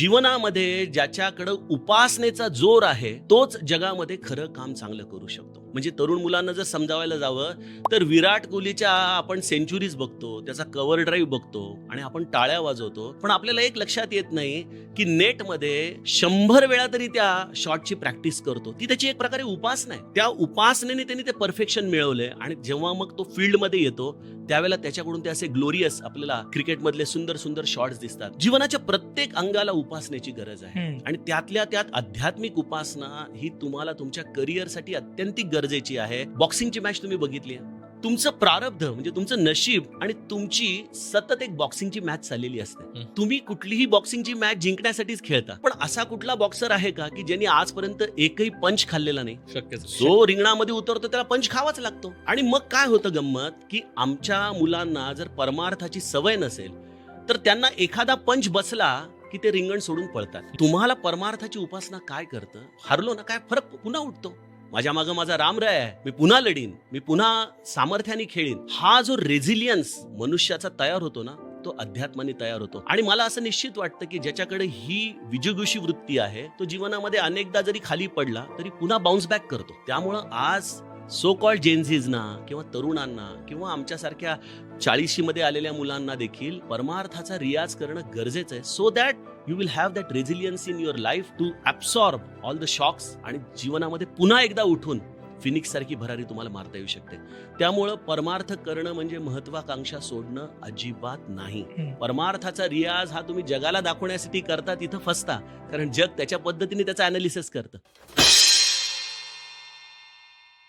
जीवनामध्ये ज्याच्याकडं उपासनेचा जोर आहे तोच जगामध्ये खरं काम चांगलं करू शकतो. म्हणजे तरुण मुलांना जर समजावायला जावं तर विराट कोहलीच्या आपण सेंचुरीज बघतो त्याचा कव्हर ड्राईव्ह बघतो आणि आपण टाळ्या वाजवतो. पण आपल्याला एक लक्षात येत नाही की नेटमध्ये शंभर वेळा तरी त्या शॉटची प्रॅक्टिस करतो. ती त्याची एक प्रकारे उपासना आहे. त्या उपासनेने त्यांनी ते परफेक्शन मिळवलंय आणि जेव्हा मग तो फील्डमध्ये येतो त्यावेळेला त्याच्याकडून ते असे ग्लोरियस आपल्याला क्रिकेटमधले सुंदर सुंदर शॉट्स दिसतात जीवनाच्या प्रत्येक अंगाला उपासनेची गरज आहे. आणि त्यातल्या त्यात आध्यात्मिक उपासना ही तुम्हाला तुमच्या करिअरसाठी अत्यंतिक गरजेची आहे बॉक्सिंगची मॅच तुम्ही बघितली आहे? तुमचं प्रारब्ध म्हणजे तुमचं नशीब आणि तुमची सतत एक बॉक्सिंगची मॅच चाललेली असते. तुम्ही कुठलीही बॉक्सिंगची मॅच जिंकण्यासाठीच खेळता. पण असा कुठला बॉक्सर आहे का की ज्यांनी आजपर्यंत एकही पंच खाल्लेला नाही? शक्यच जो रिंगणामध्ये उतरतो त्याला पंच खावाच लागतो. आणि मग काय होतं गंमत? की आमच्या मुलांना जर परमार्थाची सवय नसेल तर त्यांना एखादा पंच बसला की ते रिंगण सोडून पळतात. तुम्हाला परमार्थाची उपासना काय करतं? हरलो ना काय फरक पुन्हा उठतो? माझ्या मागं माझा रामराय आहे. मी पुन्हा लढीन. मी पुन्हा सामर्थ्याने खेळीन. हा जो रेझिलियन्स मनुष्याचा तयार होतो ना तो अध्यात्माने तयार होतो. आणि मला असं निश्चित वाटतं की ज्याच्याकडे ही विजगुषी वृत्ती आहे तो जीवनामध्ये अनेकदा जरी खाली पडला तरी पुन्हा बाउन्स बॅक करतो. त्यामुळं आज सो कॉल जेन्झीजना किंवा तरुणांना किंवा आमच्यासारख्या चाळीशी मध्ये आलेल्या मुलांना देखील परमार्थाचा रियाज करणं गरजेचं आहे. So that you will have that resilience in your life to absorb all the shocks आणि जीवनामध्ये पुन्हा एकदा उठून फिनिक्स सारखी भरारी तुम्हाला मारता येऊ शकते. त्यामुळं परमार्थ करणं म्हणजे महत्वाकांक्षा सोडणं अजिबात नाही. परमार्थाचा रियाज हा तुम्ही जगाला दाखवण्यासाठी करता तिथं फसता. कारण जग त्याच्या पद्धतीने त्याचा अनालिसिस करतं.